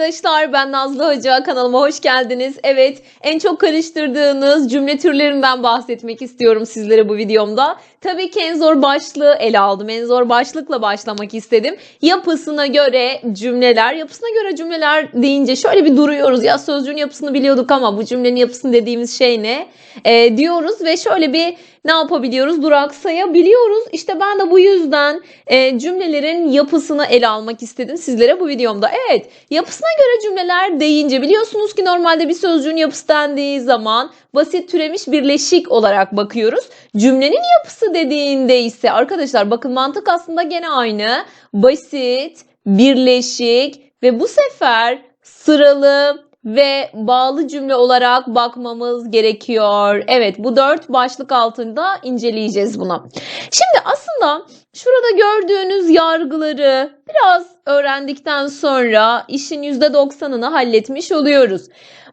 arkadaşlar ben Nazlı Hoca kanalıma hoş geldiniz. Evet en çok karıştırdığınız cümle türlerinden bahsetmek istiyorum sizlere bu videomda. Tabii ki en zor başlığı ele aldım. En zor başlıkla başlamak istedim. Yapısına göre cümleler, yapısına göre cümleler deyince şöyle bir duruyoruz. Ya sözcüğün yapısını biliyorduk ama bu cümlenin yapısını dediğimiz şey ne? Ee, diyoruz ve şöyle bir ne yapabiliyoruz? Duraksayabiliyoruz. İşte ben de bu yüzden e, cümlelerin yapısını ele almak istedim sizlere bu videomda. Evet, yapısına göre cümleler deyince biliyorsunuz ki normalde bir sözcüğün yapısı dendiği zaman basit türemiş birleşik olarak bakıyoruz. Cümlenin yapısı dediğinde ise arkadaşlar bakın mantık aslında gene aynı. Basit, birleşik ve bu sefer sıralı ve bağlı cümle olarak bakmamız gerekiyor. Evet bu dört başlık altında inceleyeceğiz bunu. Şimdi aslında şurada gördüğünüz yargıları biraz öğrendikten sonra işin %90'ını halletmiş oluyoruz.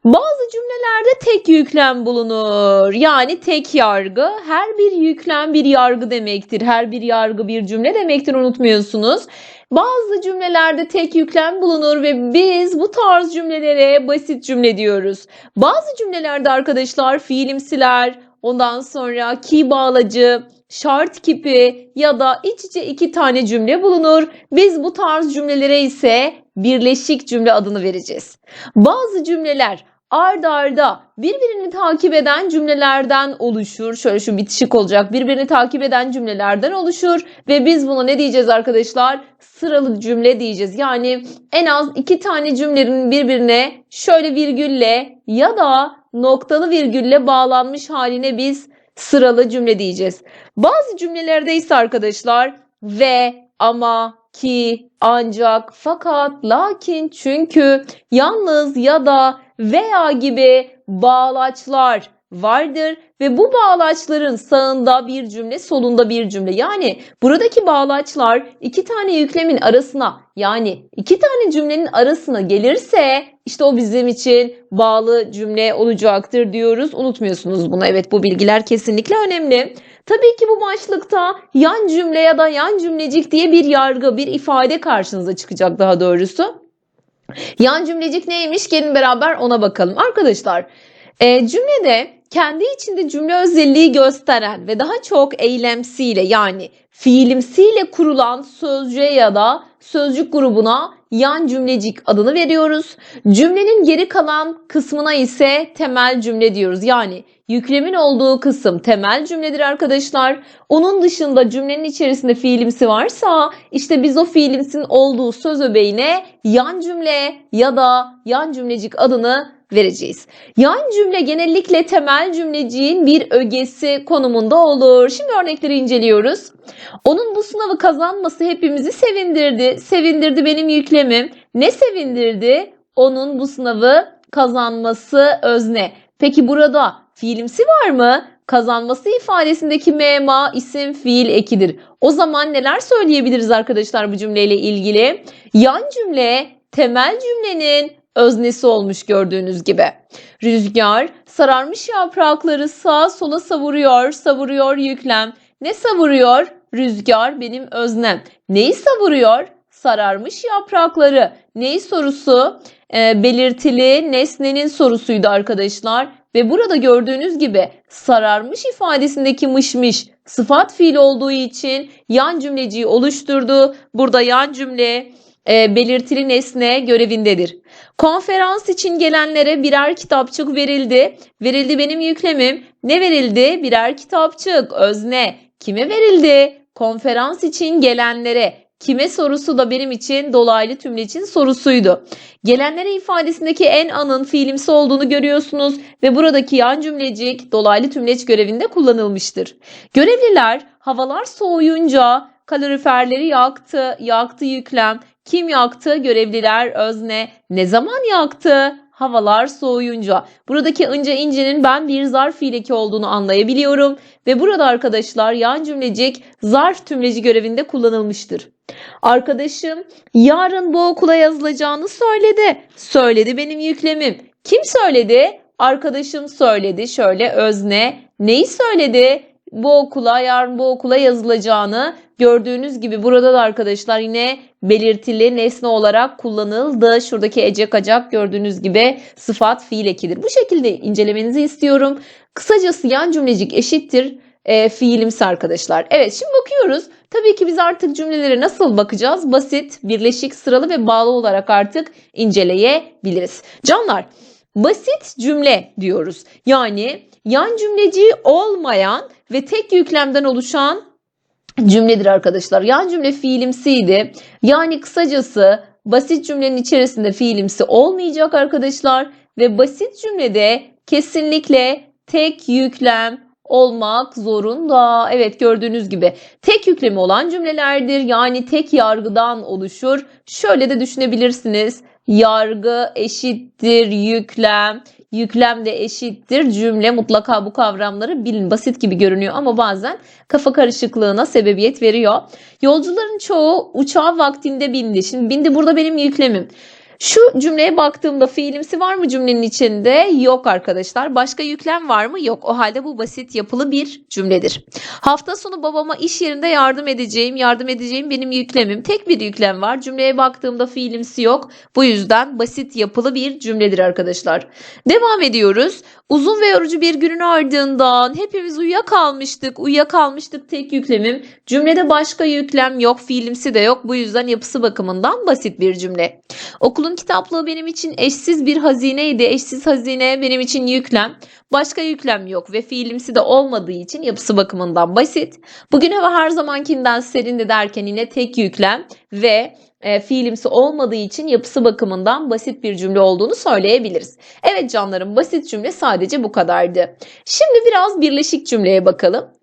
Bazı cümlelerde tek yüklem bulunur. Yani tek yargı. Her bir yüklem bir yargı demektir. Her bir yargı bir cümle demektir unutmuyorsunuz. Bazı cümlelerde tek yüklem bulunur ve biz bu tarz cümlelere basit cümle diyoruz. Bazı cümlelerde arkadaşlar fiilimsiler, ondan sonra ki bağlacı, şart kipi ya da iç içe iki tane cümle bulunur. Biz bu tarz cümlelere ise birleşik cümle adını vereceğiz. Bazı cümleler ard arda birbirini takip eden cümlelerden oluşur. Şöyle şu bitişik olacak. Birbirini takip eden cümlelerden oluşur ve biz buna ne diyeceğiz arkadaşlar? Sıralı cümle diyeceğiz. Yani en az iki tane cümlenin birbirine şöyle virgülle ya da noktalı virgülle bağlanmış haline biz sıralı cümle diyeceğiz. Bazı cümlelerde ise arkadaşlar ve ama ki ancak fakat lakin çünkü yalnız ya da veya gibi bağlaçlar vardır ve bu bağlaçların sağında bir cümle, solunda bir cümle. Yani buradaki bağlaçlar iki tane yüklemin arasına yani iki tane cümlenin arasına gelirse işte o bizim için bağlı cümle olacaktır diyoruz. Unutmuyorsunuz bunu. Evet bu bilgiler kesinlikle önemli. Tabii ki bu başlıkta yan cümle ya da yan cümlecik diye bir yargı, bir ifade karşınıza çıkacak daha doğrusu. Yan cümlecik neymiş? Gelin beraber ona bakalım. Arkadaşlar e, cümlede kendi içinde cümle özelliği gösteren ve daha çok eylemsiyle yani fiilimsiyle kurulan sözcüğe ya da sözcük grubuna yan cümlecik adını veriyoruz. Cümlenin geri kalan kısmına ise temel cümle diyoruz. Yani yüklemin olduğu kısım temel cümledir arkadaşlar. Onun dışında cümlenin içerisinde fiilimsi varsa işte biz o fiilimsin olduğu söz öbeğine yan cümle ya da yan cümlecik adını vereceğiz. Yan cümle genellikle temel cümleciğin bir ögesi konumunda olur. Şimdi örnekleri inceliyoruz. Onun bu sınavı kazanması hepimizi sevindirdi. Sevindirdi benim yüklemim. Ne sevindirdi? Onun bu sınavı kazanması özne. Peki burada fiilimsi var mı? Kazanması ifadesindeki mema isim fiil ekidir. O zaman neler söyleyebiliriz arkadaşlar bu cümleyle ilgili? Yan cümle temel cümlenin öznesi olmuş gördüğünüz gibi. Rüzgar sararmış yaprakları sağa sola savuruyor, savuruyor yüklem. Ne savuruyor? Rüzgar benim öznem. Neyi savuruyor? Sararmış yaprakları. Neyi sorusu? E, belirtili nesnenin sorusuydu arkadaşlar. Ve burada gördüğünüz gibi sararmış ifadesindeki mışmış sıfat fiil olduğu için yan cümleciyi oluşturdu. Burada yan cümle e, belirtili nesne görevindedir. Konferans için gelenlere birer kitapçık verildi. Verildi benim yüklemim. Ne verildi? Birer kitapçık. Özne. Kime verildi? Konferans için gelenlere. Kime sorusu da benim için dolaylı tümlecin sorusuydu. Gelenlere ifadesindeki en anın fiilimsi olduğunu görüyorsunuz ve buradaki yan cümlecik dolaylı tümleç görevinde kullanılmıştır. Görevliler havalar soğuyunca kaloriferleri yaktı, yaktı yüklem, kim yaktı? Görevliler, özne. Ne zaman yaktı? Havalar soğuyunca. Buradakiınca incenin ben bir zarf fiileki olduğunu anlayabiliyorum. Ve burada arkadaşlar yan cümlecik zarf tümleci görevinde kullanılmıştır. Arkadaşım yarın bu okula yazılacağını söyledi. Söyledi benim yüklemim. Kim söyledi? Arkadaşım söyledi. Şöyle özne. Neyi söyledi? Bu okula, yarın bu okula yazılacağını gördüğünüz gibi burada da arkadaşlar yine belirtili nesne olarak kullanıldı. Şuradaki ecek acak gördüğünüz gibi sıfat fiil ekidir. Bu şekilde incelemenizi istiyorum. Kısacası yan cümlecik eşittir e, fiilimsi arkadaşlar. Evet şimdi bakıyoruz. Tabii ki biz artık cümlelere nasıl bakacağız? Basit, birleşik, sıralı ve bağlı olarak artık inceleyebiliriz. Canlar basit cümle diyoruz. Yani yan cümleci olmayan ve tek yüklemden oluşan cümledir arkadaşlar. Yan cümle fiilimsiydi. Yani kısacası basit cümlenin içerisinde fiilimsi olmayacak arkadaşlar ve basit cümlede kesinlikle tek yüklem olmak zorunda. Evet gördüğünüz gibi tek yüklemi olan cümlelerdir. Yani tek yargıdan oluşur. Şöyle de düşünebilirsiniz. Yargı eşittir yüklem. Yüklem de eşittir cümle. Mutlaka bu kavramları bilin. Basit gibi görünüyor ama bazen kafa karışıklığına sebebiyet veriyor. Yolcuların çoğu uçağa vaktinde bindi. Şimdi bindi burada benim yüklemim. Şu cümleye baktığımda fiilimsi var mı cümlenin içinde? Yok arkadaşlar. Başka yüklem var mı? Yok. O halde bu basit yapılı bir cümledir. Hafta sonu babama iş yerinde yardım edeceğim. Yardım edeceğim benim yüklemim. Tek bir yüklem var. Cümleye baktığımda fiilimsi yok. Bu yüzden basit yapılı bir cümledir arkadaşlar. Devam ediyoruz. Uzun ve yorucu bir günün ardından hepimiz uyuyakalmıştık. Uyuyakalmıştık tek yüklemim. Cümlede başka yüklem yok. Fiilimsi de yok. Bu yüzden yapısı bakımından basit bir cümle. Okulun kitaplığı benim için eşsiz bir hazineydi. Eşsiz hazine benim için yüklem. Başka yüklem yok ve fiilimsi de olmadığı için yapısı bakımından basit. Bugün hava her zamankinden serindi derken yine tek yüklem ve e, fiilimsi olmadığı için yapısı bakımından basit bir cümle olduğunu söyleyebiliriz. Evet canlarım basit cümle sadece bu kadardı. Şimdi biraz birleşik cümleye bakalım.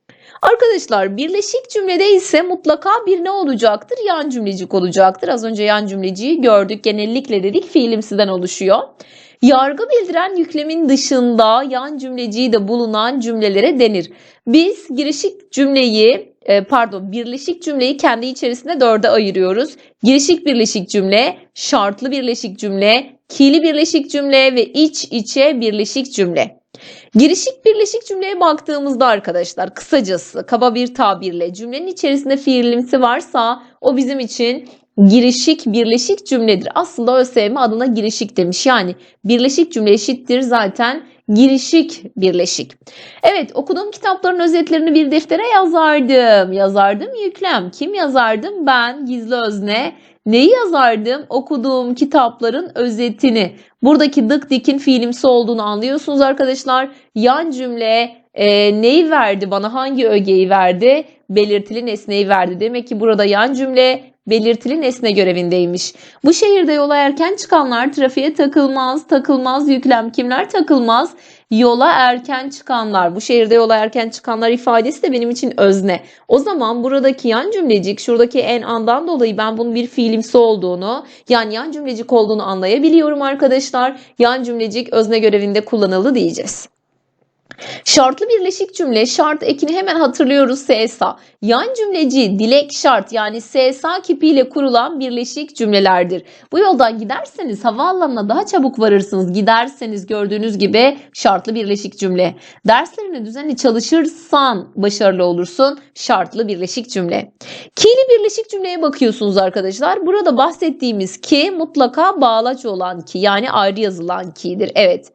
Arkadaşlar birleşik cümlede ise mutlaka bir ne olacaktır? Yan cümlecik olacaktır. Az önce yan cümleciyi gördük. Genellikle dedik fiilimsiden oluşuyor. Yargı bildiren yüklemin dışında yan cümleciği de bulunan cümlelere denir. Biz girişik cümleyi e, pardon birleşik cümleyi kendi içerisinde dörde ayırıyoruz. Girişik birleşik cümle, şartlı birleşik cümle, ki'li birleşik cümle ve iç içe birleşik cümle. Girişik birleşik cümleye baktığımızda arkadaşlar kısacası kaba bir tabirle cümlenin içerisinde fiilimsi varsa o bizim için girişik birleşik cümledir. Aslında ÖSYM adına girişik demiş. Yani birleşik cümle eşittir zaten girişik birleşik. Evet okuduğum kitapların özetlerini bir deftere yazardım. Yazardım yüklem. Kim yazardım? Ben gizli özne. Neyi yazardım? Okuduğum kitapların özetini. Buradaki dık dikin fiilimsi olduğunu anlıyorsunuz arkadaşlar. Yan cümle e, neyi verdi bana? Hangi ögeyi verdi? Belirtili nesneyi verdi. Demek ki burada yan cümle belirtili nesne görevindeymiş. Bu şehirde yola erken çıkanlar trafiğe takılmaz, takılmaz yüklem kimler takılmaz? Yola erken çıkanlar. Bu şehirde yola erken çıkanlar ifadesi de benim için özne. O zaman buradaki yan cümlecik şuradaki en andan dolayı ben bunun bir fiilimsi olduğunu yani yan cümlecik olduğunu anlayabiliyorum arkadaşlar. Yan cümlecik özne görevinde kullanıldı diyeceğiz. Şartlı birleşik cümle şart ekini hemen hatırlıyoruz SSA. Yan cümleci dilek şart yani SSA kipiyle kurulan birleşik cümlelerdir. Bu yoldan giderseniz havaalanına daha çabuk varırsınız. Giderseniz gördüğünüz gibi şartlı birleşik cümle. Derslerine düzenli çalışırsan başarılı olursun. Şartlı birleşik cümle. Ki'li birleşik cümleye bakıyorsunuz arkadaşlar. Burada bahsettiğimiz ki mutlaka bağlaç olan ki yani ayrı yazılan ki'dir. Evet.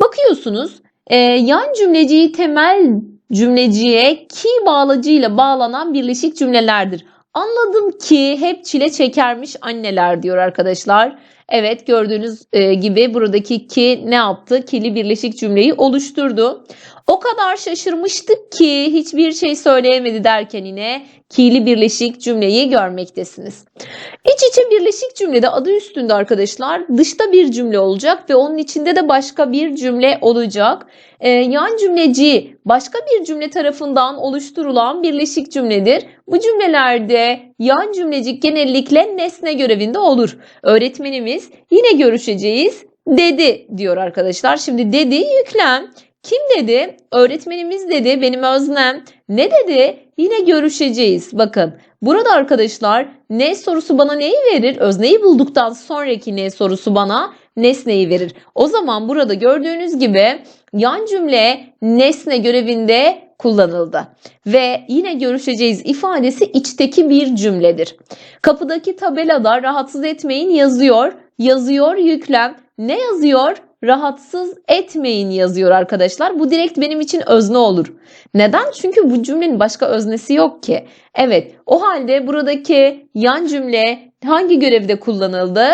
Bakıyorsunuz e, yan cümleciyi temel cümleciye ki bağlacıyla bağlanan birleşik cümlelerdir. Anladım ki hep çile çekermiş anneler diyor arkadaşlar. Evet gördüğünüz e, gibi buradaki ki ne yaptı? Kili birleşik cümleyi oluşturdu. O kadar şaşırmıştık ki hiçbir şey söyleyemedi derken yine ki'li birleşik cümleyi görmektesiniz. İç içe birleşik cümlede adı üstünde arkadaşlar dışta bir cümle olacak ve onun içinde de başka bir cümle olacak. Ee, yan cümleci başka bir cümle tarafından oluşturulan birleşik cümledir. Bu cümlelerde yan cümlecik genellikle nesne görevinde olur. Öğretmenimiz yine görüşeceğiz dedi diyor arkadaşlar. Şimdi dedi yüklem. Kim dedi? Öğretmenimiz dedi. Benim öznem. Ne dedi? Yine görüşeceğiz. Bakın burada arkadaşlar ne sorusu bana neyi verir? Özneyi bulduktan sonraki ne sorusu bana nesneyi verir. O zaman burada gördüğünüz gibi yan cümle nesne görevinde kullanıldı. Ve yine görüşeceğiz ifadesi içteki bir cümledir. Kapıdaki tabelada rahatsız etmeyin yazıyor. Yazıyor yüklem. Ne yazıyor? Rahatsız etmeyin yazıyor arkadaşlar. Bu direkt benim için özne olur. Neden? Çünkü bu cümlenin başka öznesi yok ki. Evet, o halde buradaki yan cümle hangi görevde kullanıldı?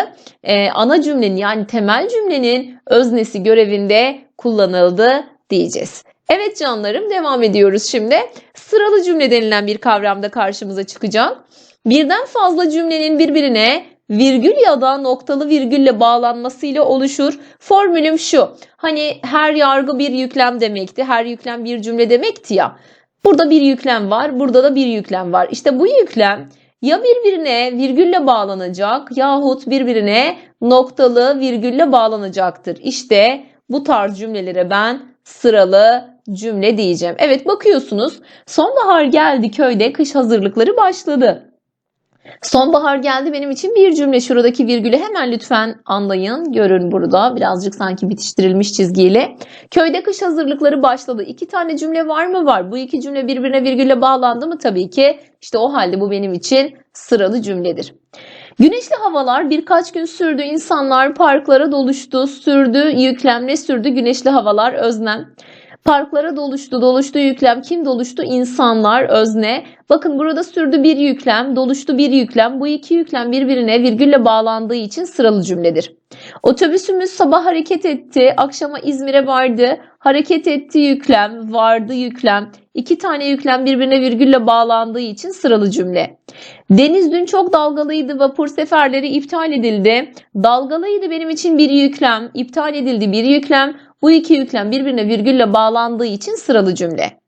Ee, ana cümlenin yani temel cümlenin öznesi görevinde kullanıldı diyeceğiz. Evet canlarım devam ediyoruz şimdi. Sıralı cümle denilen bir kavramda karşımıza çıkacak. Birden fazla cümlenin birbirine virgül ya da noktalı virgülle bağlanmasıyla oluşur. Formülüm şu. Hani her yargı bir yüklem demekti. Her yüklem bir cümle demekti ya. Burada bir yüklem var, burada da bir yüklem var. İşte bu yüklem ya birbirine virgülle bağlanacak yahut birbirine noktalı virgülle bağlanacaktır. İşte bu tarz cümlelere ben sıralı cümle diyeceğim. Evet bakıyorsunuz sonbahar geldi köyde kış hazırlıkları başladı. Sonbahar geldi benim için bir cümle. Şuradaki virgülü hemen lütfen anlayın. Görün burada. Birazcık sanki bitiştirilmiş çizgiyle. Köyde kış hazırlıkları başladı. İki tane cümle var mı? Var. Bu iki cümle birbirine virgülle bağlandı mı? Tabii ki. İşte o halde bu benim için sıralı cümledir. Güneşli havalar birkaç gün sürdü. İnsanlar parklara doluştu. Sürdü, yüklemle sürdü. Güneşli havalar öznem. Parklara doluştu, doluştu yüklem. Kim doluştu? İnsanlar, özne. Bakın burada sürdü bir yüklem, doluştu bir yüklem. Bu iki yüklem birbirine virgülle bağlandığı için sıralı cümledir. Otobüsümüz sabah hareket etti, akşama İzmir'e vardı. Hareket etti yüklem, vardı yüklem. İki tane yüklem birbirine virgülle bağlandığı için sıralı cümle. Deniz dün çok dalgalıydı, vapur seferleri iptal edildi. Dalgalıydı benim için bir yüklem, iptal edildi bir yüklem. Bu iki yüklem birbirine virgülle bağlandığı için sıralı cümle.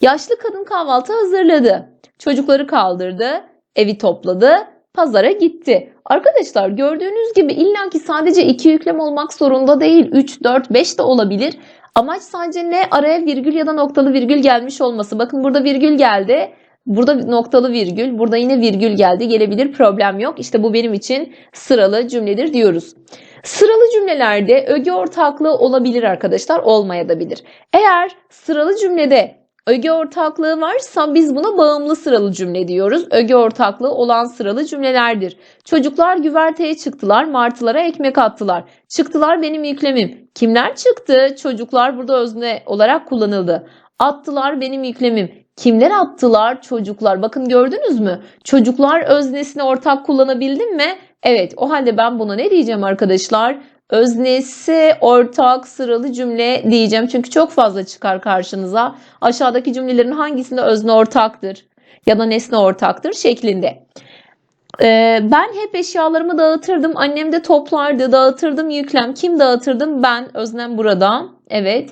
Yaşlı kadın kahvaltı hazırladı. Çocukları kaldırdı, evi topladı, pazara gitti. Arkadaşlar gördüğünüz gibi illaki sadece iki yüklem olmak zorunda değil. 3, 4, 5 de olabilir. Amaç sadece ne? Araya virgül ya da noktalı virgül gelmiş olması. Bakın burada virgül geldi. Burada noktalı virgül, burada yine virgül geldi. Gelebilir problem yok. İşte bu benim için sıralı cümledir diyoruz. Sıralı cümlelerde öge ortaklığı olabilir arkadaşlar, olmayabilir. Eğer sıralı cümlede öge ortaklığı varsa biz buna bağımlı sıralı cümle diyoruz. Öge ortaklığı olan sıralı cümlelerdir. Çocuklar güverteye çıktılar, martılara ekmek attılar. Çıktılar benim yüklemim. Kimler çıktı? Çocuklar burada özne olarak kullanıldı. Attılar benim yüklemim. Kimler attılar? Çocuklar. Bakın gördünüz mü? Çocuklar öznesini ortak kullanabildim mi? Evet o halde ben buna ne diyeceğim arkadaşlar? Öznesi ortak sıralı cümle diyeceğim. Çünkü çok fazla çıkar karşınıza. Aşağıdaki cümlelerin hangisinde özne ortaktır ya da nesne ortaktır şeklinde. Ee, ben hep eşyalarımı dağıtırdım. Annem de toplardı. Dağıtırdım yüklem. Kim dağıtırdım? Ben. Öznem burada. Evet.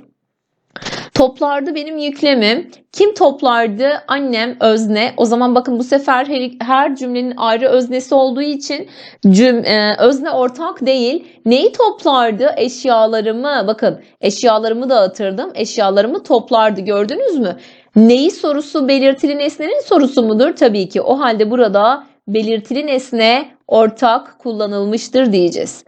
Toplardı benim yüklemim. Kim toplardı? Annem özne. O zaman bakın bu sefer her, her cümlenin ayrı öznesi olduğu için cüm, e, özne ortak değil. Neyi toplardı? Eşyalarımı. Bakın eşyalarımı dağıtırdım. Eşyalarımı toplardı. Gördünüz mü? Neyi sorusu belirtili nesnenin sorusu mudur? Tabii ki. O halde burada belirtili nesne ortak kullanılmıştır diyeceğiz.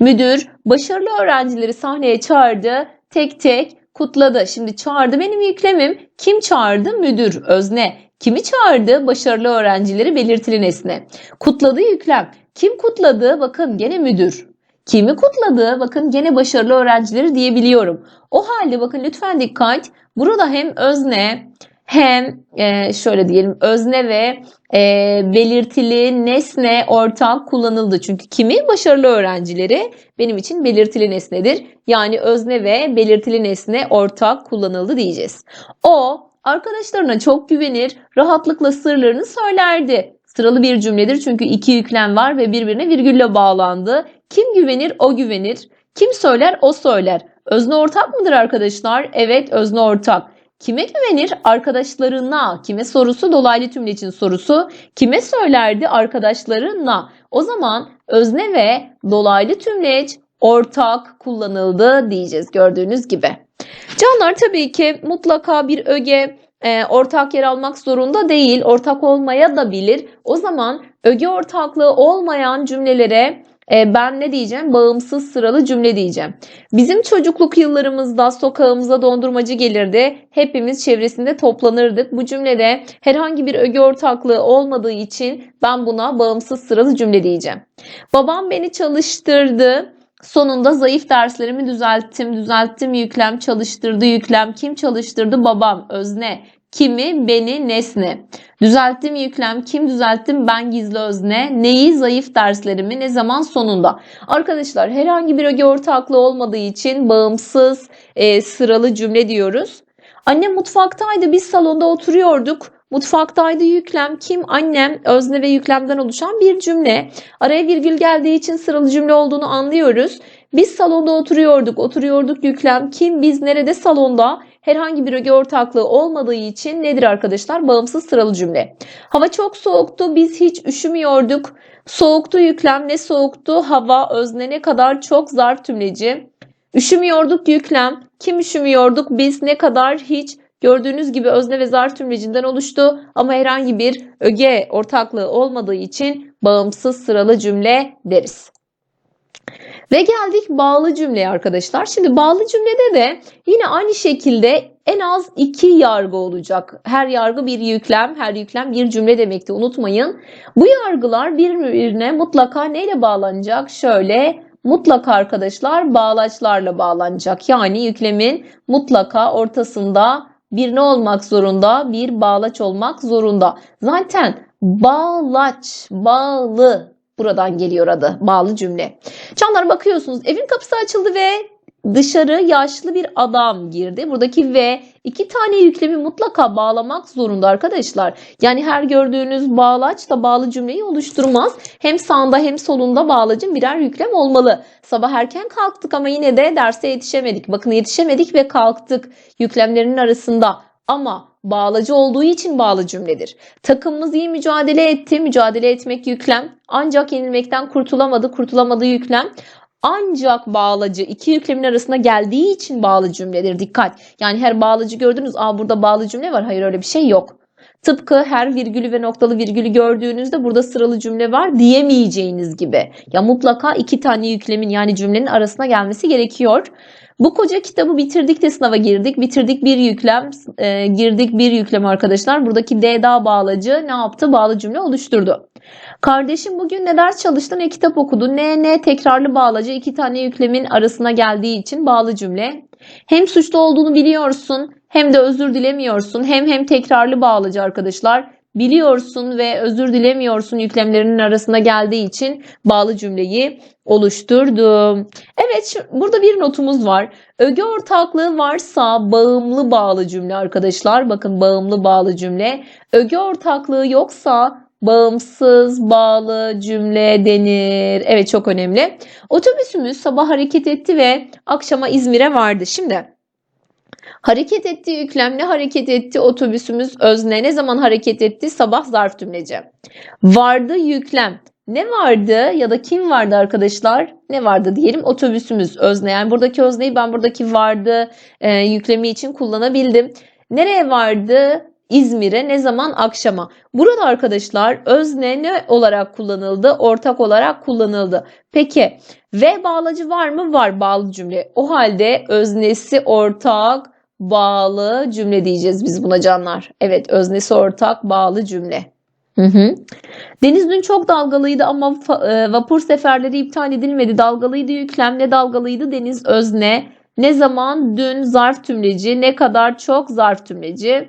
Müdür başarılı öğrencileri sahneye çağırdı. Tek tek kutladı. Şimdi çağırdı benim yüklemim. Kim çağırdı? Müdür, özne. Kimi çağırdı? Başarılı öğrencileri belirtili nesne. Kutladı yüklem. Kim kutladı? Bakın gene müdür. Kimi kutladı? Bakın gene başarılı öğrencileri diyebiliyorum. O halde bakın lütfen dikkat. Burada hem özne hem e, şöyle diyelim özne ve e, belirtili nesne ortak kullanıldı. Çünkü kimi başarılı öğrencileri benim için belirtili nesnedir. Yani özne ve belirtili nesne ortak kullanıldı diyeceğiz. O arkadaşlarına çok güvenir, rahatlıkla sırlarını söylerdi. Sıralı bir cümledir çünkü iki yüklem var ve birbirine virgülle bağlandı. Kim güvenir? O güvenir. Kim söyler? O söyler. Özne ortak mıdır arkadaşlar? Evet özne ortak. Kime güvenir? Arkadaşlarına. Kime sorusu? Dolaylı tümle için sorusu. Kime söylerdi? Arkadaşlarına. O zaman özne ve dolaylı tümleç ortak kullanıldı diyeceğiz gördüğünüz gibi. Canlar tabii ki mutlaka bir öge e, ortak yer almak zorunda değil. Ortak olmaya da bilir. O zaman öge ortaklığı olmayan cümlelere E, ben ne diyeceğim? Bağımsız sıralı cümle diyeceğim. Bizim çocukluk yıllarımızda sokağımıza dondurmacı gelirdi. Hepimiz çevresinde toplanırdık. Bu cümlede herhangi bir öge ortaklığı olmadığı için ben buna bağımsız sıralı cümle diyeceğim. Babam beni çalıştırdı. Sonunda zayıf derslerimi düzelttim. Düzelttim yüklem, çalıştırdı yüklem. Kim çalıştırdı? Babam. Özne. Kimi? Beni. Nesne. Düzelttim yüklem. Kim düzelttim? Ben gizli özne. Neyi? Zayıf derslerimi. Ne zaman? Sonunda. Arkadaşlar herhangi bir öge ortaklığı olmadığı için bağımsız e, sıralı cümle diyoruz. Annem mutfaktaydı. Biz salonda oturuyorduk. Mutfaktaydı yüklem. Kim? Annem. Özne ve yüklemden oluşan bir cümle. Araya virgül geldiği için sıralı cümle olduğunu anlıyoruz. Biz salonda oturuyorduk. Oturuyorduk yüklem. Kim? Biz nerede? Salonda. Herhangi bir öge ortaklığı olmadığı için nedir arkadaşlar? Bağımsız sıralı cümle. Hava çok soğuktu. Biz hiç üşümüyorduk. Soğuktu yüklem. Ne soğuktu? Hava. Özne ne kadar çok zarf tümleci. Üşümüyorduk yüklem. Kim üşümüyorduk? Biz ne kadar hiç Gördüğünüz gibi özne ve zarf tümlecinden oluştu ama herhangi bir öge ortaklığı olmadığı için bağımsız sıralı cümle deriz. Ve geldik bağlı cümleye arkadaşlar. Şimdi bağlı cümlede de yine aynı şekilde en az iki yargı olacak. Her yargı bir yüklem, her yüklem bir cümle demekti unutmayın. Bu yargılar birbirine mutlaka neyle bağlanacak? Şöyle mutlaka arkadaşlar bağlaçlarla bağlanacak. Yani yüklemin mutlaka ortasında bir ne olmak zorunda? Bir bağlaç olmak zorunda. Zaten bağlaç, bağlı buradan geliyor adı. Bağlı cümle. Canlar bakıyorsunuz evin kapısı açıldı ve dışarı yaşlı bir adam girdi. Buradaki ve iki tane yüklemi mutlaka bağlamak zorunda arkadaşlar. Yani her gördüğünüz bağlaç da bağlı cümleyi oluşturmaz. Hem sağında hem solunda bağlacın birer yüklem olmalı. Sabah erken kalktık ama yine de derse yetişemedik. Bakın yetişemedik ve kalktık yüklemlerinin arasında. Ama bağlacı olduğu için bağlı cümledir. Takımımız iyi mücadele etti. Mücadele etmek yüklem. Ancak yenilmekten kurtulamadı. Kurtulamadı yüklem ancak bağlacı iki yüklemin arasında geldiği için bağlı cümledir. Dikkat. Yani her bağlacı gördünüz. Aa burada bağlı cümle var. Hayır öyle bir şey yok. Tıpkı her virgülü ve noktalı virgülü gördüğünüzde burada sıralı cümle var diyemeyeceğiniz gibi. Ya mutlaka iki tane yüklemin yani cümlenin arasına gelmesi gerekiyor. Bu koca kitabı bitirdik de sınava girdik. Bitirdik bir yüklem, e, girdik bir yüklem arkadaşlar. Buradaki D daha bağlacı ne yaptı? Bağlı cümle oluşturdu. Kardeşim bugün ne ders çalıştı ne kitap okudu. Ne ne tekrarlı bağlacı iki tane yüklemin arasına geldiği için bağlı cümle. Hem suçlu olduğunu biliyorsun hem de özür dilemiyorsun. Hem hem tekrarlı bağlacı arkadaşlar. Biliyorsun ve özür dilemiyorsun yüklemlerinin arasına geldiği için bağlı cümleyi oluşturdum. Evet burada bir notumuz var. Öge ortaklığı varsa bağımlı bağlı cümle arkadaşlar. Bakın bağımlı bağlı cümle. Öge ortaklığı yoksa bağımsız bağlı cümle denir. Evet çok önemli. Otobüsümüz sabah hareket etti ve akşama İzmir'e vardı. Şimdi hareket etti yüklem ne hareket etti otobüsümüz özne ne zaman hareket etti sabah zarf cümleci. Vardı yüklem ne vardı ya da kim vardı arkadaşlar? Ne vardı diyelim otobüsümüz özne. Yani buradaki özneyi ben buradaki vardı e, yüklemi için kullanabildim. Nereye vardı? İzmir'e ne zaman? Akşama. Burada arkadaşlar özne ne olarak kullanıldı? Ortak olarak kullanıldı. Peki ve bağlacı var mı? Var bağlı cümle. O halde öznesi ortak bağlı cümle diyeceğiz biz buna canlar. Evet öznesi ortak bağlı cümle. Hı hı. Deniz dün çok dalgalıydı ama e, vapur seferleri iptal edilmedi. Dalgalıydı yüklem ne dalgalıydı deniz özne. Ne zaman dün zarf tümleci ne kadar çok zarf tümleci.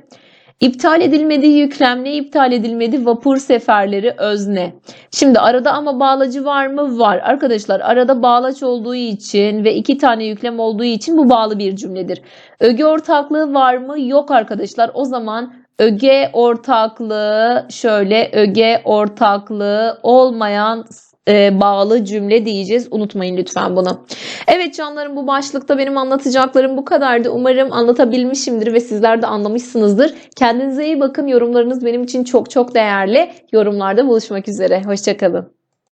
İptal edilmedi yüklem ne iptal edilmedi? Vapur seferleri özne. Şimdi arada ama bağlacı var mı? Var. Arkadaşlar arada bağlaç olduğu için ve iki tane yüklem olduğu için bu bağlı bir cümledir. Öge ortaklığı var mı? Yok arkadaşlar. O zaman öge ortaklığı şöyle öge ortaklığı olmayan e, bağlı cümle diyeceğiz. Unutmayın lütfen bunu. Evet canlarım bu başlıkta benim anlatacaklarım bu kadardı. Umarım anlatabilmişimdir ve sizler de anlamışsınızdır. Kendinize iyi bakın. Yorumlarınız benim için çok çok değerli. Yorumlarda buluşmak üzere. Hoşçakalın.